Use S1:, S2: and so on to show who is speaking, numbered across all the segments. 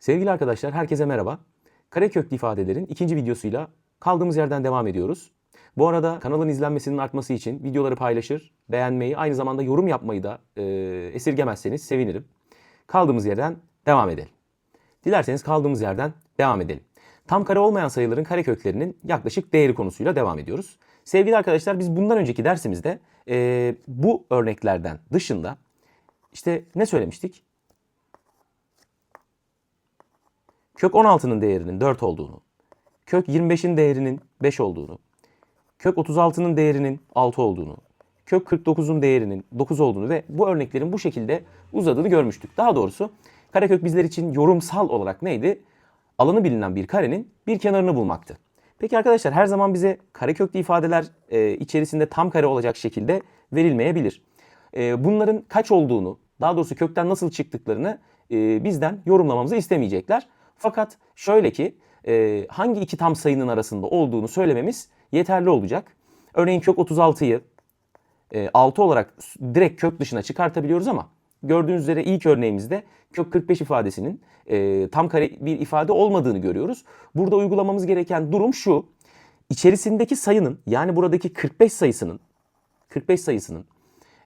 S1: Sevgili arkadaşlar herkese merhaba. Kareköklü ifadelerin ikinci videosuyla kaldığımız yerden devam ediyoruz. Bu arada kanalın izlenmesinin artması için videoları paylaşır, beğenmeyi, aynı zamanda yorum yapmayı da e, esirgemezseniz sevinirim. Kaldığımız yerden devam edelim. Dilerseniz kaldığımız yerden devam edelim. Tam kare olmayan sayıların kareköklerinin yaklaşık değeri konusuyla devam ediyoruz. Sevgili arkadaşlar biz bundan önceki dersimizde e, bu örneklerden dışında işte ne söylemiştik? Kök 16'nın değerinin 4 olduğunu, kök 25'in değerinin 5 olduğunu, kök 36'nın değerinin 6 olduğunu, kök 49'un değerinin 9 olduğunu ve bu örneklerin bu şekilde uzadığını görmüştük. Daha doğrusu karekök bizler için yorumsal olarak neydi? Alanı bilinen bir karenin bir kenarını bulmaktı. Peki arkadaşlar her zaman bize kareköklü ifadeler e, içerisinde tam kare olacak şekilde verilmeyebilir. E, bunların kaç olduğunu, daha doğrusu kökten nasıl çıktıklarını e, bizden yorumlamamızı istemeyecekler. Fakat şöyle ki e, hangi iki tam sayının arasında olduğunu söylememiz yeterli olacak. Örneğin kök 36'yı e, 6 olarak direkt kök dışına çıkartabiliyoruz ama gördüğünüz üzere ilk örneğimizde kök 45 ifadesinin e, tam kare bir ifade olmadığını görüyoruz. Burada uygulamamız gereken durum şu. İçerisindeki sayının yani buradaki 45 sayısının 45 sayısının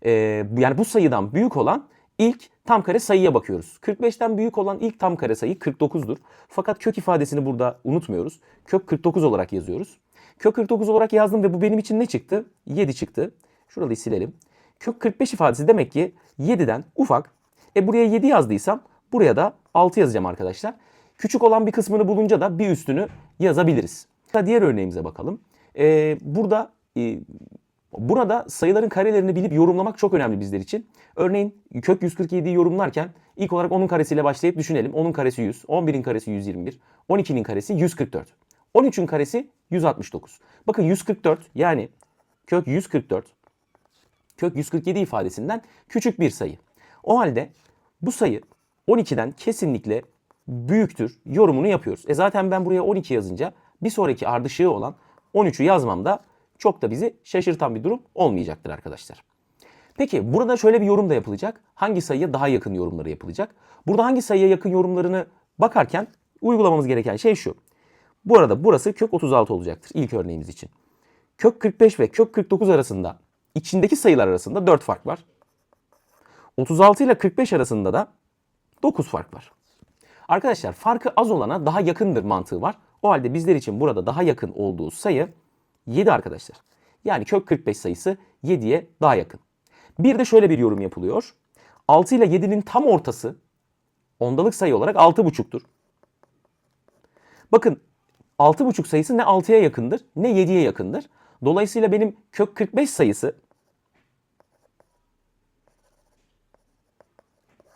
S1: e, yani bu sayıdan büyük olan ilk tam kare sayıya bakıyoruz. 45'ten büyük olan ilk tam kare sayı 49'dur. Fakat kök ifadesini burada unutmuyoruz. Kök 49 olarak yazıyoruz. Kök 49 olarak yazdım ve bu benim için ne çıktı? 7 çıktı. Şurayı silelim. Kök 45 ifadesi demek ki 7'den ufak. E buraya 7 yazdıysam buraya da 6 yazacağım arkadaşlar. Küçük olan bir kısmını bulunca da bir üstünü yazabiliriz. Diğer örneğimize bakalım. E, burada e, Burada sayıların karelerini bilip yorumlamak çok önemli bizler için. Örneğin kök 147'yi yorumlarken ilk olarak onun karesiyle başlayıp düşünelim. Onun karesi 100, 11'in karesi 121, 12'nin karesi 144, 13'ün karesi 169. Bakın 144 yani kök 144 kök 147 ifadesinden küçük bir sayı. O halde bu sayı 12'den kesinlikle büyüktür yorumunu yapıyoruz. E zaten ben buraya 12 yazınca bir sonraki ardışığı olan 13'ü yazmamda çok da bizi şaşırtan bir durum olmayacaktır arkadaşlar. Peki burada şöyle bir yorum da yapılacak. Hangi sayıya daha yakın yorumları yapılacak? Burada hangi sayıya yakın yorumlarını bakarken uygulamamız gereken şey şu. Bu arada burası kök 36 olacaktır ilk örneğimiz için. Kök 45 ve kök 49 arasında içindeki sayılar arasında 4 fark var. 36 ile 45 arasında da 9 fark var. Arkadaşlar farkı az olana daha yakındır mantığı var. O halde bizler için burada daha yakın olduğu sayı 7 arkadaşlar. Yani kök 45 sayısı 7'ye daha yakın. Bir de şöyle bir yorum yapılıyor. 6 ile 7'nin tam ortası ondalık sayı olarak 6,5'tur. Bakın 6,5 sayısı ne 6'ya yakındır ne 7'ye yakındır. Dolayısıyla benim kök 45 sayısı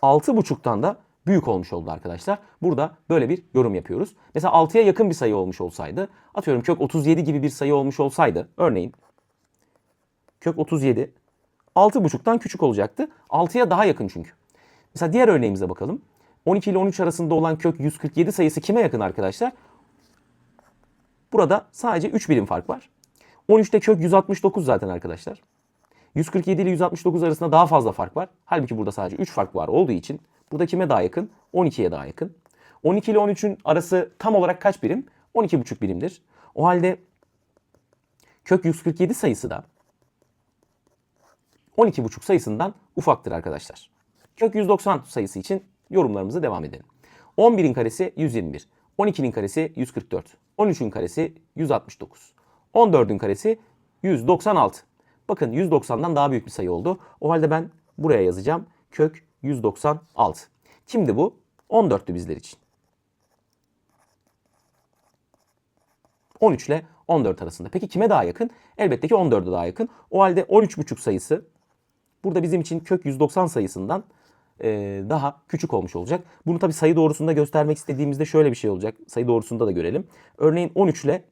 S1: 6,5'tan da büyük olmuş oldu arkadaşlar. Burada böyle bir yorum yapıyoruz. Mesela 6'ya yakın bir sayı olmuş olsaydı, atıyorum kök 37 gibi bir sayı olmuş olsaydı, örneğin kök 37 6,5'tan küçük olacaktı. 6'ya daha yakın çünkü. Mesela diğer örneğimize bakalım. 12 ile 13 arasında olan kök 147 sayısı kime yakın arkadaşlar? Burada sadece 3 birim fark var. 13'te kök 169 zaten arkadaşlar. 147 ile 169 arasında daha fazla fark var. Halbuki burada sadece 3 fark var olduğu için burada kime daha yakın? 12'ye daha yakın. 12 ile 13'ün arası tam olarak kaç birim? 12,5 birimdir. O halde kök 147 sayısı da 12,5 sayısından ufaktır arkadaşlar. Kök 190 sayısı için yorumlarımıza devam edelim. 11'in karesi 121, 12'nin karesi 144, 13'ün karesi 169, 14'ün karesi 196. Bakın 190'dan daha büyük bir sayı oldu. O halde ben buraya yazacağım. Kök 196. Kimdi bu? 14'tü bizler için. 13 ile 14 arasında. Peki kime daha yakın? Elbette ki 14'e daha yakın. O halde 13,5 sayısı burada bizim için kök 190 sayısından e, daha küçük olmuş olacak. Bunu tabi sayı doğrusunda göstermek istediğimizde şöyle bir şey olacak. Sayı doğrusunda da görelim. Örneğin 13 ile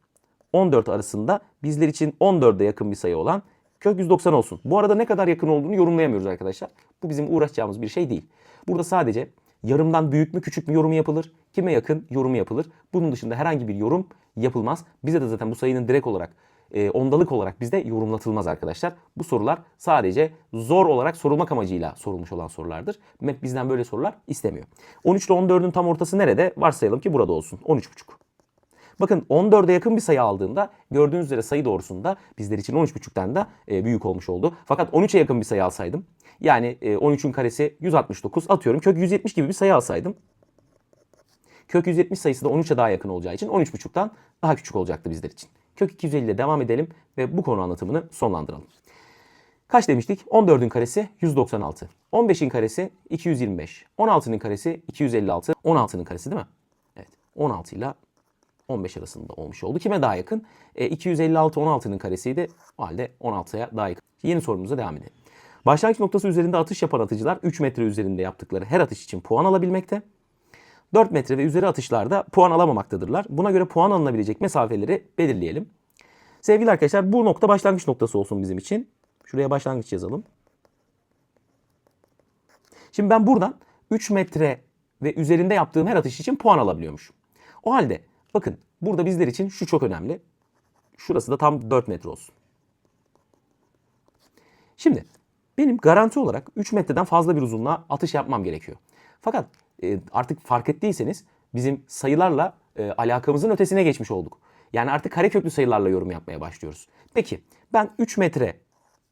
S1: 14 arasında bizler için 14'e yakın bir sayı olan kök 190 olsun. Bu arada ne kadar yakın olduğunu yorumlayamıyoruz arkadaşlar. Bu bizim uğraşacağımız bir şey değil. Burada sadece yarımdan büyük mü küçük mü yorumu yapılır, kime yakın yorumu yapılır. Bunun dışında herhangi bir yorum yapılmaz. Bize de zaten bu sayının direkt olarak e, ondalık olarak bizde yorumlatılmaz arkadaşlar. Bu sorular sadece zor olarak sorulmak amacıyla sorulmuş olan sorulardır. MEP bizden böyle sorular istemiyor. 13 ile 14'ün tam ortası nerede? Varsayalım ki burada olsun. 13,5. Bakın 14'e yakın bir sayı aldığında gördüğünüz üzere sayı doğrusunda bizler için 13.5'ten de e, büyük olmuş oldu. Fakat 13'e yakın bir sayı alsaydım yani e, 13'ün karesi 169 atıyorum kök 170 gibi bir sayı alsaydım kök 170 sayısı da 13'e daha yakın olacağı için 13.5'tan daha küçük olacaktı bizler için. Kök 250 ile devam edelim ve bu konu anlatımını sonlandıralım. Kaç demiştik? 14'ün karesi 196. 15'in karesi 225. 16'nın karesi 256. 16'nın karesi değil mi? Evet. 16 ile 15 arasında olmuş oldu. Kime daha yakın? E, 256 16'nın karesiydi. O halde 16'ya daha yakın. Yeni sorumuza devam edelim. Başlangıç noktası üzerinde atış yapan atıcılar 3 metre üzerinde yaptıkları her atış için puan alabilmekte. 4 metre ve üzeri atışlarda puan alamamaktadırlar. Buna göre puan alınabilecek mesafeleri belirleyelim. Sevgili arkadaşlar bu nokta başlangıç noktası olsun bizim için. Şuraya başlangıç yazalım. Şimdi ben buradan 3 metre ve üzerinde yaptığım her atış için puan alabiliyormuşum. O halde bakın burada bizler için şu çok önemli. Şurası da tam 4 metre olsun. Şimdi benim garanti olarak 3 metreden fazla bir uzunluğa atış yapmam gerekiyor. Fakat e, artık fark ettiyseniz bizim sayılarla e, alakamızın ötesine geçmiş olduk. Yani artık kareköklü sayılarla yorum yapmaya başlıyoruz. Peki ben 3 metre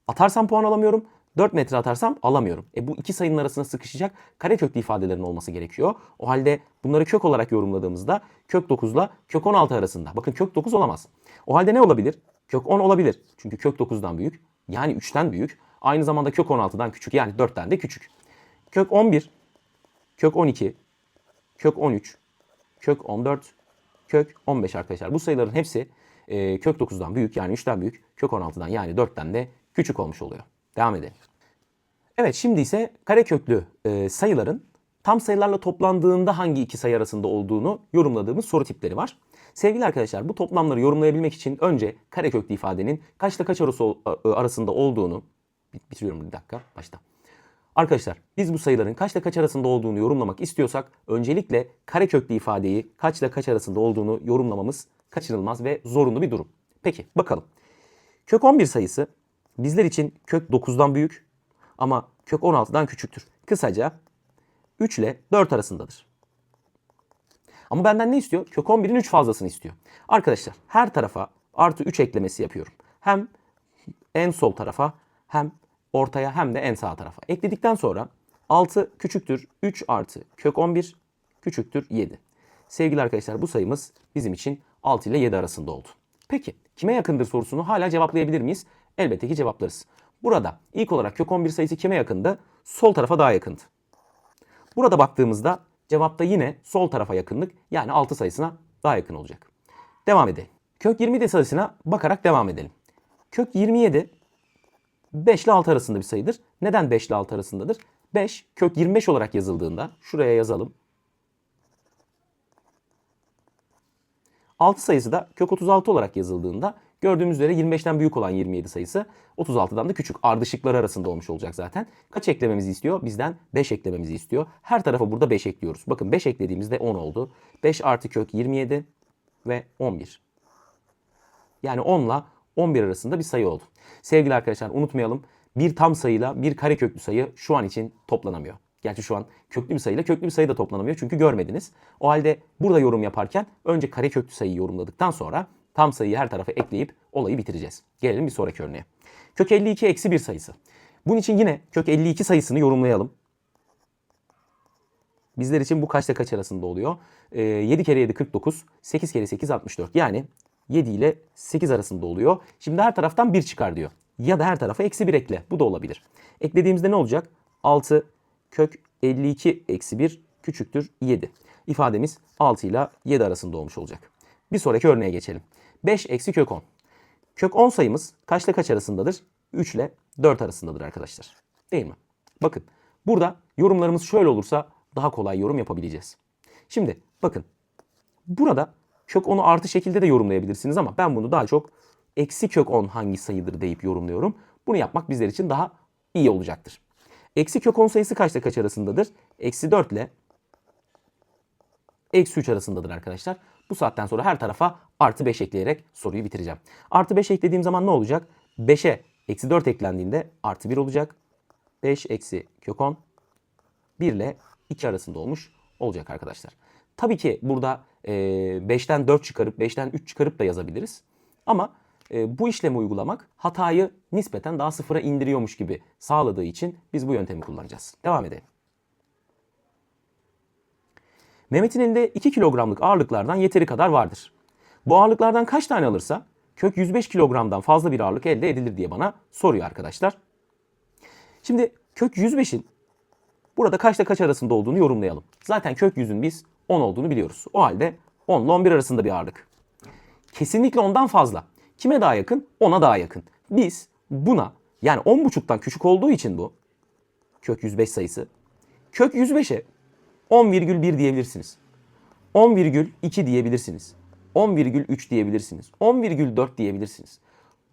S1: atarsam puan alamıyorum. 4 metre atarsam alamıyorum. E bu iki sayının arasına sıkışacak kareköklü ifadelerin olması gerekiyor. O halde bunları kök olarak yorumladığımızda kök 9 ile kök 16 arasında. Bakın kök 9 olamaz. O halde ne olabilir? Kök 10 olabilir. Çünkü kök 9'dan büyük. Yani 3'ten büyük. Aynı zamanda kök 16'dan küçük. Yani 4'ten de küçük. Kök 11, kök 12, kök 13, kök 14, kök 15 arkadaşlar. Bu sayıların hepsi e, kök 9'dan büyük yani 3'ten büyük. Kök 16'dan yani 4'ten de küçük olmuş oluyor. Devam edelim. Evet şimdi ise kareköklü e, sayıların tam sayılarla toplandığında hangi iki sayı arasında olduğunu yorumladığımız soru tipleri var. Sevgili arkadaşlar bu toplamları yorumlayabilmek için önce kareköklü ifadenin kaçla kaç arası, arasında olduğunu bitiriyorum bir dakika başta. Arkadaşlar biz bu sayıların kaçla kaç arasında olduğunu yorumlamak istiyorsak öncelikle kareköklü ifadeyi kaçla kaç arasında olduğunu yorumlamamız kaçınılmaz ve zorunlu bir durum. Peki bakalım. Kök 11 sayısı bizler için kök 9'dan büyük ama kök 16'dan küçüktür. Kısaca 3 ile 4 arasındadır. Ama benden ne istiyor? Kök 11'in 3 fazlasını istiyor. Arkadaşlar her tarafa artı 3 eklemesi yapıyorum. Hem en sol tarafa hem ortaya hem de en sağ tarafa. Ekledikten sonra 6 küçüktür 3 artı kök 11 küçüktür 7. Sevgili arkadaşlar bu sayımız bizim için 6 ile 7 arasında oldu. Peki kime yakındır sorusunu hala cevaplayabilir miyiz? Elbette ki cevaplarız. Burada ilk olarak kök 11 sayısı kime yakındı? Sol tarafa daha yakındı. Burada baktığımızda cevapta yine sol tarafa yakınlık yani 6 sayısına daha yakın olacak. Devam edelim. Kök 27 sayısına bakarak devam edelim. Kök 27 5 ile 6 arasında bir sayıdır. Neden 5 ile 6 arasındadır? 5 kök 25 olarak yazıldığında şuraya yazalım. 6 sayısı da kök 36 olarak yazıldığında gördüğümüz üzere 25'ten büyük olan 27 sayısı 36'dan da küçük. Ardışıkları arasında olmuş olacak zaten. Kaç eklememizi istiyor? Bizden 5 eklememizi istiyor. Her tarafa burada 5 ekliyoruz. Bakın 5 eklediğimizde 10 oldu. 5 artı kök 27 ve 11. Yani 10 ile 11 arasında bir sayı oldu. Sevgili arkadaşlar unutmayalım bir tam sayıyla bir kare köklü sayı şu an için toplanamıyor. Gerçi şu an köklü bir sayıyla köklü bir sayı da toplanamıyor çünkü görmediniz. O halde burada yorum yaparken önce kare köklü sayıyı yorumladıktan sonra tam sayıyı her tarafa ekleyip olayı bitireceğiz. Gelelim bir sonraki örneğe. Kök 52 eksi 1 sayısı. Bunun için yine kök 52 sayısını yorumlayalım. Bizler için bu kaçta kaç arasında oluyor? Ee, 7 kere 7 49, 8 kere 8 64. Yani 7 ile 8 arasında oluyor. Şimdi her taraftan 1 çıkar diyor. Ya da her tarafa eksi 1 ekle. Bu da olabilir. Eklediğimizde ne olacak? 6 kök 52 eksi 1 küçüktür 7. İfademiz 6 ile 7 arasında olmuş olacak. Bir sonraki örneğe geçelim. 5 eksi kök 10. Kök 10 sayımız kaçla kaç arasındadır? 3 ile 4 arasındadır arkadaşlar. Değil mi? Bakın burada yorumlarımız şöyle olursa daha kolay yorum yapabileceğiz. Şimdi bakın burada kök 10'u artı şekilde de yorumlayabilirsiniz ama ben bunu daha çok eksi kök 10 hangi sayıdır deyip yorumluyorum. Bunu yapmak bizler için daha iyi olacaktır. Eksi kök 10 sayısı kaçla kaç arasındadır? Eksi 4 ile eksi 3 arasındadır arkadaşlar. Bu saatten sonra her tarafa artı 5 ekleyerek soruyu bitireceğim. Artı 5 eklediğim zaman ne olacak? 5'e eksi 4 eklendiğinde artı 1 olacak. 5 eksi kök 10 1 ile 2 arasında olmuş olacak arkadaşlar. Tabii ki burada e, 5'ten 4 çıkarıp 5'ten 3 çıkarıp da yazabiliriz. Ama e, bu işlemi uygulamak hatayı nispeten daha sıfıra indiriyormuş gibi sağladığı için biz bu yöntemi kullanacağız. Devam edelim. Mehmet'in elinde 2 kilogramlık ağırlıklardan yeteri kadar vardır. Bu ağırlıklardan kaç tane alırsa kök 105 kilogramdan fazla bir ağırlık elde edilir diye bana soruyor arkadaşlar. Şimdi kök 105'in burada kaçta kaç arasında olduğunu yorumlayalım. Zaten kök 100'ün biz 10 olduğunu biliyoruz. O halde 10 ile 11 arasında bir ağırlık. Kesinlikle ondan fazla. Kime daha yakın? 10'a daha yakın. Biz buna yani 10.5'tan küçük olduğu için bu kök 105 sayısı kök 105'e 10,1 diyebilirsiniz. 10,2 diyebilirsiniz. 10,3 diyebilirsiniz. 10,4 diyebilirsiniz.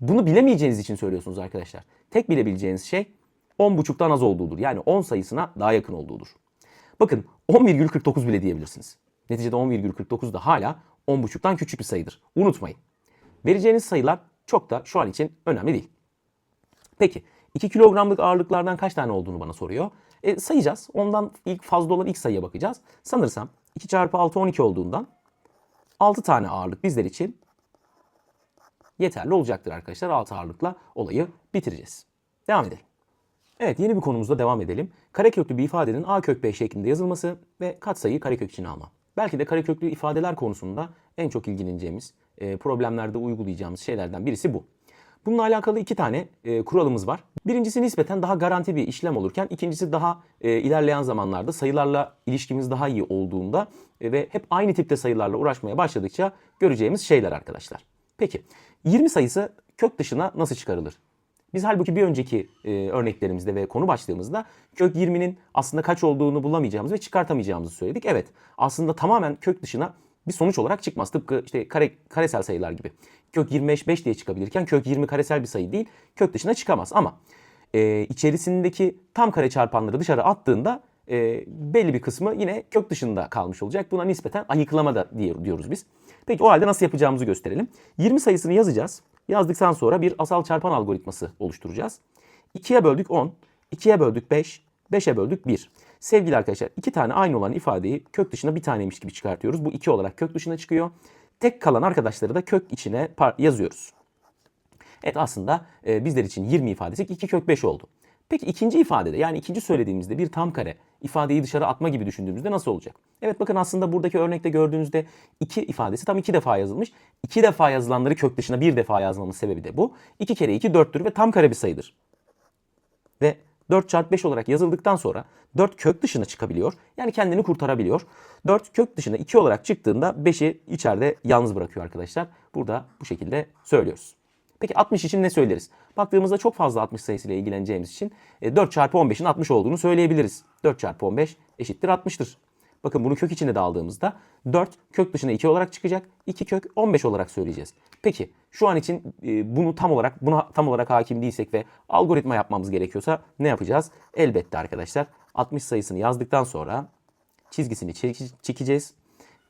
S1: Bunu bilemeyeceğiniz için söylüyorsunuz arkadaşlar. Tek bilebileceğiniz şey 10.5'tan az olduğudur. Yani 10 sayısına daha yakın olduğudur. Bakın 10,49 bile diyebilirsiniz. Neticede 10,49 da hala 10.5'tan küçük bir sayıdır. Unutmayın. Vereceğiniz sayılar çok da şu an için önemli değil. Peki 2 kilogramlık ağırlıklardan kaç tane olduğunu bana soruyor. E, sayacağız. Ondan ilk fazla olan ilk sayıya bakacağız. Sanırsam 2 çarpı 6 12 olduğundan 6 tane ağırlık bizler için yeterli olacaktır arkadaşlar. 6 ağırlıkla olayı bitireceğiz. Devam edelim. Evet yeni bir konumuzda devam edelim. Kareköklü bir ifadenin a kök b şeklinde yazılması ve katsayıyı karekök içine alma. Belki de kareköklü ifadeler konusunda en çok ilgileneceğimiz, e, problemlerde uygulayacağımız şeylerden birisi bu. Bununla alakalı iki tane e, kuralımız var. Birincisi nispeten daha garanti bir işlem olurken ikincisi daha e, ilerleyen zamanlarda sayılarla ilişkimiz daha iyi olduğunda e, ve hep aynı tipte sayılarla uğraşmaya başladıkça göreceğimiz şeyler arkadaşlar. Peki 20 sayısı kök dışına nasıl çıkarılır? Biz halbuki bir önceki e, örneklerimizde ve konu başlığımızda kök 20'nin aslında kaç olduğunu bulamayacağımızı ve çıkartamayacağımızı söyledik. Evet aslında tamamen kök dışına bir sonuç olarak çıkmaz. Tıpkı işte kare, karesel sayılar gibi. Kök 25 5 diye çıkabilirken kök 20 karesel bir sayı değil. Kök dışına çıkamaz ama e, içerisindeki tam kare çarpanları dışarı attığında e, belli bir kısmı yine kök dışında kalmış olacak. Buna nispeten ayıklama da diyoruz biz. Peki o halde nasıl yapacağımızı gösterelim. 20 sayısını yazacağız. Yazdıktan sonra bir asal çarpan algoritması oluşturacağız. 2'ye böldük 10, 2'ye böldük 5, 5'e böldük 1. Sevgili arkadaşlar iki tane aynı olan ifadeyi kök dışına bir taneymiş gibi çıkartıyoruz. Bu 2 olarak kök dışına çıkıyor. Tek kalan arkadaşları da kök içine yazıyoruz. Evet aslında e, bizler için 20 ifadesi 2 kök 5 oldu. Peki ikinci ifadede yani ikinci söylediğimizde bir tam kare ifadeyi dışarı atma gibi düşündüğümüzde nasıl olacak? Evet bakın aslında buradaki örnekte gördüğünüzde 2 ifadesi tam 2 defa yazılmış. 2 defa yazılanları kök dışına bir defa yazmamın sebebi de bu. 2 kere 2 4'tür ve tam kare bir sayıdır. Ve 4 çarpı 5 olarak yazıldıktan sonra 4 kök dışına çıkabiliyor. Yani kendini kurtarabiliyor. 4 kök dışına 2 olarak çıktığında 5'i içeride yalnız bırakıyor arkadaşlar. Burada bu şekilde söylüyoruz. Peki 60 için ne söyleriz? Baktığımızda çok fazla 60 sayısıyla ilgileneceğimiz için 4 e, çarpı 15'in 60 olduğunu söyleyebiliriz. 4 çarpı 15 eşittir 60'tır. Bakın bunu kök içine de aldığımızda 4 kök dışına 2 olarak çıkacak. 2 kök 15 olarak söyleyeceğiz. Peki şu an için e, bunu tam olarak buna tam olarak hakim değilsek ve algoritma yapmamız gerekiyorsa ne yapacağız? Elbette arkadaşlar 60 sayısını yazdıktan sonra çizgisini çekeceğiz.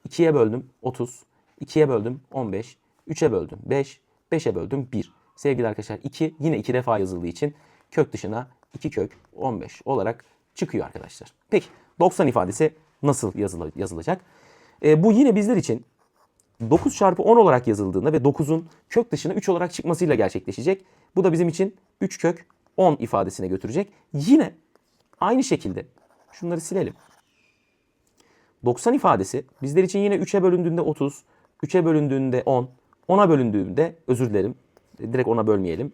S1: 2'ye böldüm 30, 2'ye böldüm 15, 3'e böldüm 5, 5'e böldüm 1. Sevgili arkadaşlar 2 yine 2 defa yazıldığı için kök dışına 2 kök 15 olarak çıkıyor arkadaşlar. Peki 90 ifadesi nasıl yazılı, yazılacak? E, bu yine bizler için 9 çarpı 10 olarak yazıldığında ve 9'un kök dışına 3 olarak çıkmasıyla gerçekleşecek. Bu da bizim için 3 kök 10 ifadesine götürecek. Yine aynı şekilde şunları silelim. 90 ifadesi bizler için yine 3'e bölündüğünde 30, 3'e bölündüğünde 10, 10'a bölündüğümde özür dilerim. Direkt 10'a bölmeyelim.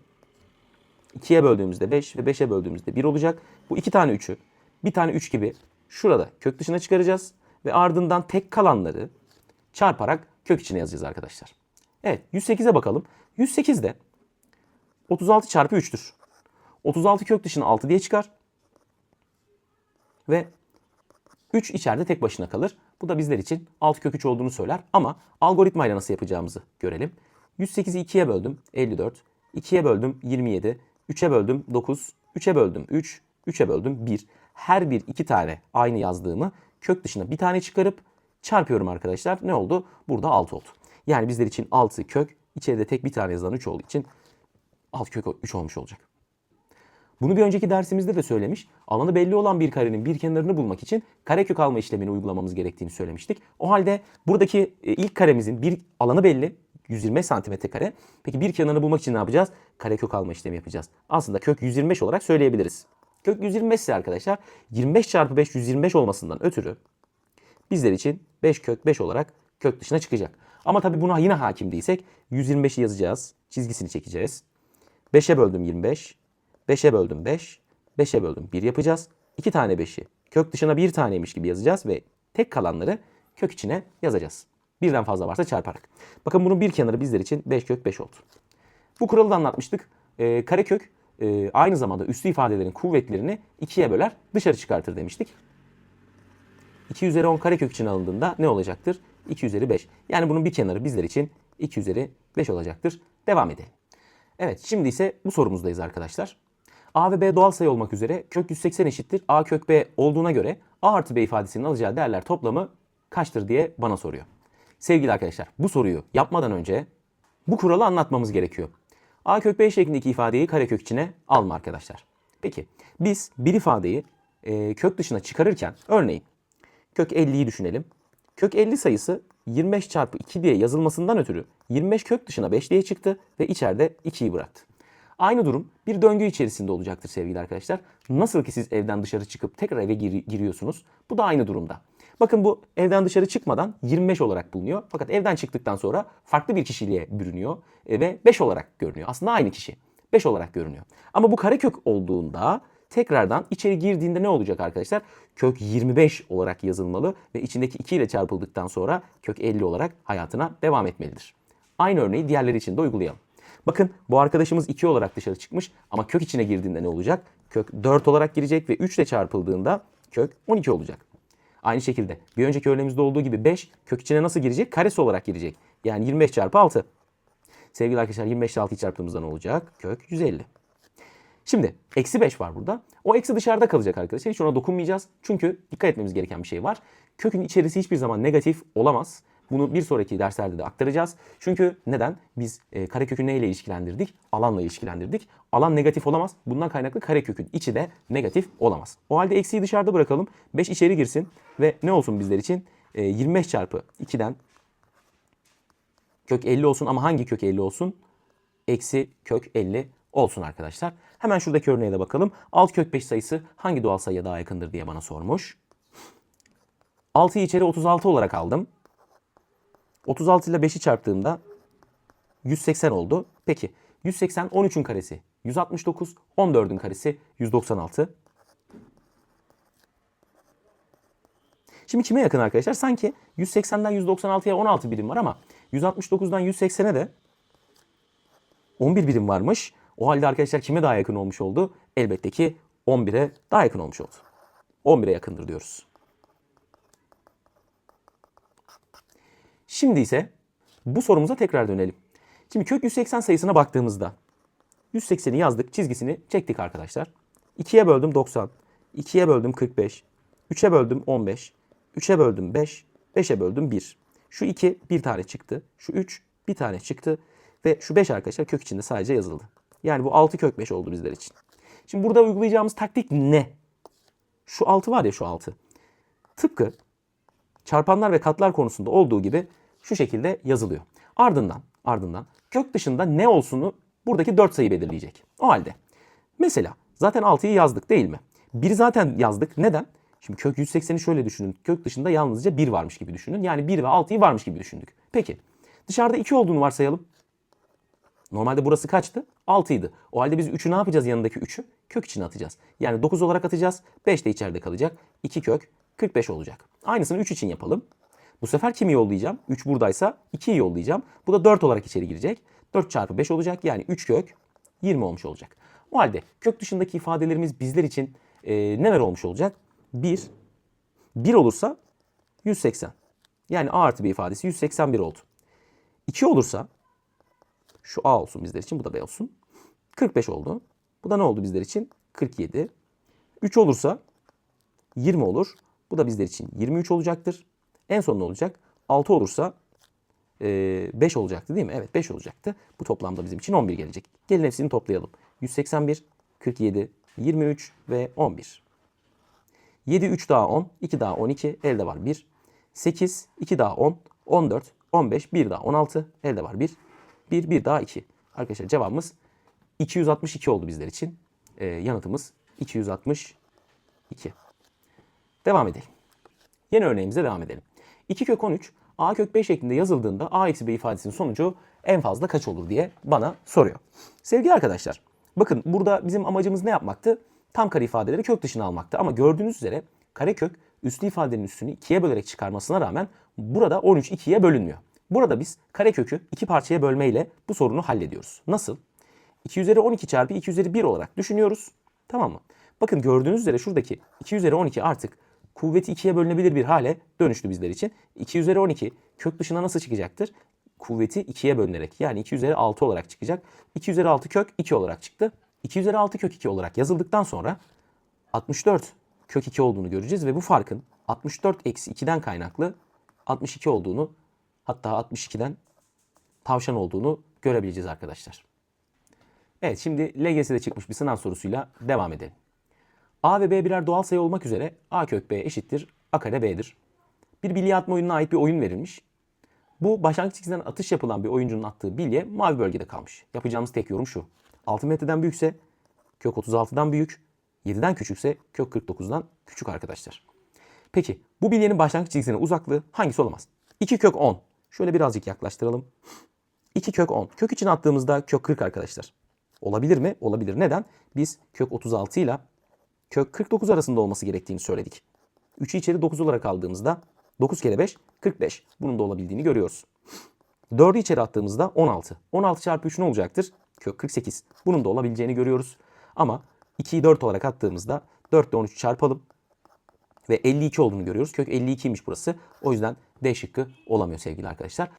S1: 2'ye böldüğümüzde 5 ve 5'e böldüğümüzde 1 olacak. Bu iki tane 3'ü bir tane 3 gibi şurada kök dışına çıkaracağız. Ve ardından tek kalanları çarparak kök içine yazacağız arkadaşlar. Evet 108'e bakalım. 108 de 36 çarpı 3'tür. 36 kök dışına 6 diye çıkar. Ve 3 içeride tek başına kalır. Bu da bizler için 6 kök 3 olduğunu söyler. Ama algoritmayla nasıl yapacağımızı görelim. 108'i 2'ye böldüm 54. 2'ye böldüm 27. 3'e böldüm 9. 3'e böldüm 3. 3'e böldüm 1. Her bir iki tane aynı yazdığımı kök dışına bir tane çıkarıp Çarpıyorum arkadaşlar. Ne oldu? Burada 6 oldu. Yani bizler için 6 kök. içeride tek bir tane yazılan 3 olduğu için 6 kök 3 olmuş olacak. Bunu bir önceki dersimizde de söylemiş. Alanı belli olan bir karenin bir kenarını bulmak için karekök alma işlemini uygulamamız gerektiğini söylemiştik. O halde buradaki e, ilk karemizin bir alanı belli. 125 santimetre kare. Peki bir kenarını bulmak için ne yapacağız? Karekök alma işlemi yapacağız. Aslında kök 125 olarak söyleyebiliriz. Kök 125 ise arkadaşlar 25 çarpı 5 125 olmasından ötürü bizler için 5 kök 5 olarak kök dışına çıkacak. Ama tabii buna yine hakim değilsek 125'i yazacağız. Çizgisini çekeceğiz. 5'e böldüm 25. 5'e böldüm 5. 5'e böldüm 1 yapacağız. 2 tane 5'i kök dışına bir taneymiş gibi yazacağız ve tek kalanları kök içine yazacağız. Birden fazla varsa çarparak. Bakın bunun bir kenarı bizler için 5 kök 5 oldu. Bu kuralı da anlatmıştık. Ee, karekök e, aynı zamanda üslü ifadelerin kuvvetlerini ikiye böler dışarı çıkartır demiştik. 2 üzeri 10 karekök için alındığında ne olacaktır? 2 üzeri 5. Yani bunun bir kenarı bizler için 2 üzeri 5 olacaktır. Devam edelim. Evet şimdi ise bu sorumuzdayız arkadaşlar. A ve B doğal sayı olmak üzere kök 180 eşittir A kök B olduğuna göre A artı B ifadesinin alacağı değerler toplamı kaçtır diye bana soruyor. Sevgili arkadaşlar bu soruyu yapmadan önce bu kuralı anlatmamız gerekiyor. A kök B şeklindeki ifadeyi karekök içine alma arkadaşlar. Peki biz bir ifadeyi e, kök dışına çıkarırken örneğin kök 50'yi düşünelim. Kök 50 sayısı 25 çarpı 2 diye yazılmasından ötürü 25 kök dışına 5 diye çıktı ve içeride 2'yi bıraktı. Aynı durum bir döngü içerisinde olacaktır sevgili arkadaşlar. Nasıl ki siz evden dışarı çıkıp tekrar eve gir- giriyorsunuz. Bu da aynı durumda. Bakın bu evden dışarı çıkmadan 25 olarak bulunuyor. Fakat evden çıktıktan sonra farklı bir kişiliğe bürünüyor e, ve 5 olarak görünüyor. Aslında aynı kişi. 5 olarak görünüyor. Ama bu karekök olduğunda tekrardan içeri girdiğinde ne olacak arkadaşlar? Kök 25 olarak yazılmalı ve içindeki 2 ile çarpıldıktan sonra kök 50 olarak hayatına devam etmelidir. Aynı örneği diğerleri için de uygulayalım. Bakın bu arkadaşımız 2 olarak dışarı çıkmış ama kök içine girdiğinde ne olacak? Kök 4 olarak girecek ve 3 ile çarpıldığında kök 12 olacak. Aynı şekilde bir önceki örneğimizde olduğu gibi 5 kök içine nasıl girecek? Karesi olarak girecek. Yani 25 çarpı 6. Sevgili arkadaşlar 25 ile 6'yı çarptığımızda ne olacak? Kök 150. Şimdi eksi 5 var burada. O eksi dışarıda kalacak arkadaşlar. Hiç ona dokunmayacağız. Çünkü dikkat etmemiz gereken bir şey var. Kökün içerisi hiçbir zaman negatif olamaz. Bunu bir sonraki derslerde de aktaracağız. Çünkü neden? Biz e, karekökü neyle ilişkilendirdik? Alanla ilişkilendirdik. Alan negatif olamaz. Bundan kaynaklı karekökün içi de negatif olamaz. O halde eksiği dışarıda bırakalım. 5 içeri girsin ve ne olsun bizler için? E, 25 çarpı 2'den kök 50 olsun ama hangi kök 50 olsun? Eksi kök 50 olsun arkadaşlar. Hemen şuradaki örneğe de bakalım. Alt kök 5 sayısı hangi doğal sayıya daha yakındır diye bana sormuş. 6'yı içeri 36 olarak aldım. 36 ile 5'i çarptığımda 180 oldu. Peki 180 13'ün karesi 169, 14'ün karesi 196. Şimdi kime yakın arkadaşlar? Sanki 180'den 196'ya 16 birim var ama 169'dan 180'e de 11 birim varmış. O halde arkadaşlar kime daha yakın olmuş oldu? Elbette ki 11'e daha yakın olmuş oldu. 11'e yakındır diyoruz. Şimdi ise bu sorumuza tekrar dönelim. Şimdi kök 180 sayısına baktığımızda 180'i yazdık, çizgisini çektik arkadaşlar. 2'ye böldüm 90, 2'ye böldüm 45, 3'e böldüm 15, 3'e böldüm 5, 5'e böldüm 1. Şu 2 bir tane çıktı, şu 3 bir tane çıktı ve şu 5 arkadaşlar kök içinde sadece yazıldı. Yani bu 6 kök 5 oldu bizler için. Şimdi burada uygulayacağımız taktik ne? Şu 6 var ya şu 6. Tıpkı çarpanlar ve katlar konusunda olduğu gibi şu şekilde yazılıyor. Ardından ardından kök dışında ne olsunu buradaki 4 sayı belirleyecek. O halde mesela zaten 6'yı yazdık değil mi? 1'i zaten yazdık. Neden? Şimdi kök 180'i şöyle düşünün. Kök dışında yalnızca 1 varmış gibi düşünün. Yani 1 ve 6'yı varmış gibi düşündük. Peki dışarıda 2 olduğunu varsayalım. Normalde burası kaçtı? 6 idi. O halde biz 3'ü ne yapacağız yanındaki 3'ü? Kök içine atacağız. Yani 9 olarak atacağız. 5 de içeride kalacak. 2 kök 45 olacak. Aynısını 3 için yapalım. Bu sefer kimi yollayacağım? 3 buradaysa 2'yi yollayacağım. Bu da 4 olarak içeri girecek. 4 çarpı 5 olacak. Yani 3 kök 20 olmuş olacak. O halde kök dışındaki ifadelerimiz bizler için e, neler olmuş olacak? 1, 1 olursa 180. Yani A artı B ifadesi 181 oldu. 2 olursa şu A olsun bizler için bu da B olsun. 45 oldu. Bu da ne oldu bizler için? 47. 3 olursa 20 olur. Bu da bizler için 23 olacaktır. En son ne olacak? 6 olursa 5 olacaktı değil mi? Evet 5 olacaktı. Bu toplamda bizim için 11 gelecek. Gelin hepsini toplayalım. 181, 47, 23 ve 11. 7, 3 daha 10, 2 daha 12, elde var 1. 8, 2 daha 10, 14, 15, 1 daha 16, elde var 1. 1, 1 daha 2. Arkadaşlar cevabımız 262 oldu bizler için. Ee, yanıtımız 262. Devam edelim. Yeni örneğimize devam edelim. 2 kök 13 a kök 5 şeklinde yazıldığında a eksi b ifadesinin sonucu en fazla kaç olur diye bana soruyor. Sevgili arkadaşlar bakın burada bizim amacımız ne yapmaktı? Tam kare ifadeleri kök dışına almaktı. Ama gördüğünüz üzere karekök üslü ifadenin üstünü 2'ye bölerek çıkarmasına rağmen burada 13 2'ye bölünmüyor. Burada biz karekökü iki parçaya bölmeyle bu sorunu hallediyoruz. Nasıl? 2 üzeri 12 çarpı 2 üzeri 1 olarak düşünüyoruz. Tamam mı? Bakın gördüğünüz üzere şuradaki 2 üzeri 12 artık kuvveti 2'ye bölünebilir bir hale dönüştü bizler için. 2 üzeri 12 kök dışına nasıl çıkacaktır? Kuvveti 2'ye bölünerek yani 2 üzeri 6 olarak çıkacak. 2 üzeri 6 kök 2 olarak çıktı. 2 üzeri 6 kök 2 olarak yazıldıktan sonra 64 kök 2 olduğunu göreceğiz ve bu farkın 64 eksi 2'den kaynaklı 62 olduğunu hatta 62'den tavşan olduğunu görebileceğiz arkadaşlar. Evet şimdi LGS'de çıkmış bir sınav sorusuyla devam edelim. A ve B birer doğal sayı olmak üzere A kök B eşittir A kare B'dir. Bir bilye atma oyununa ait bir oyun verilmiş. Bu başlangıç çizgiden atış yapılan bir oyuncunun attığı bilye mavi bölgede kalmış. Yapacağımız tek yorum şu. 6 metreden büyükse kök 36'dan büyük, 7'den küçükse kök 49'dan küçük arkadaşlar. Peki bu bilyenin başlangıç çizgisine uzaklığı hangisi olamaz? 2 kök 10. Şöyle birazcık yaklaştıralım. 2 kök 10. Kök için attığımızda kök 40 arkadaşlar. Olabilir mi? Olabilir. Neden? Biz kök 36 ile kök 49 arasında olması gerektiğini söyledik. 3'ü içeri 9 olarak aldığımızda 9 kere 5 45. Bunun da olabildiğini görüyoruz. 4'ü içeri attığımızda 16. 16 çarpı 3 ne olacaktır? Kök 48. Bunun da olabileceğini görüyoruz. Ama 2'yi 4 olarak attığımızda 4 ile 13'ü çarpalım. Ve 52 olduğunu görüyoruz. Kök 52'ymiş burası. O yüzden D şıkkı olamıyor sevgili arkadaşlar.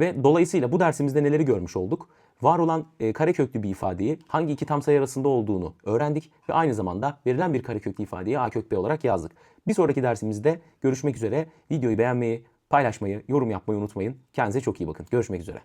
S1: Ve dolayısıyla bu dersimizde neleri görmüş olduk? Var olan e, kareköklü bir ifadeyi hangi iki tam sayı arasında olduğunu öğrendik ve aynı zamanda verilen bir kareköklü ifadeyi a kök b olarak yazdık. Bir sonraki dersimizde görüşmek üzere. Videoyu beğenmeyi, paylaşmayı, yorum yapmayı unutmayın. Kendinize çok iyi bakın. Görüşmek üzere.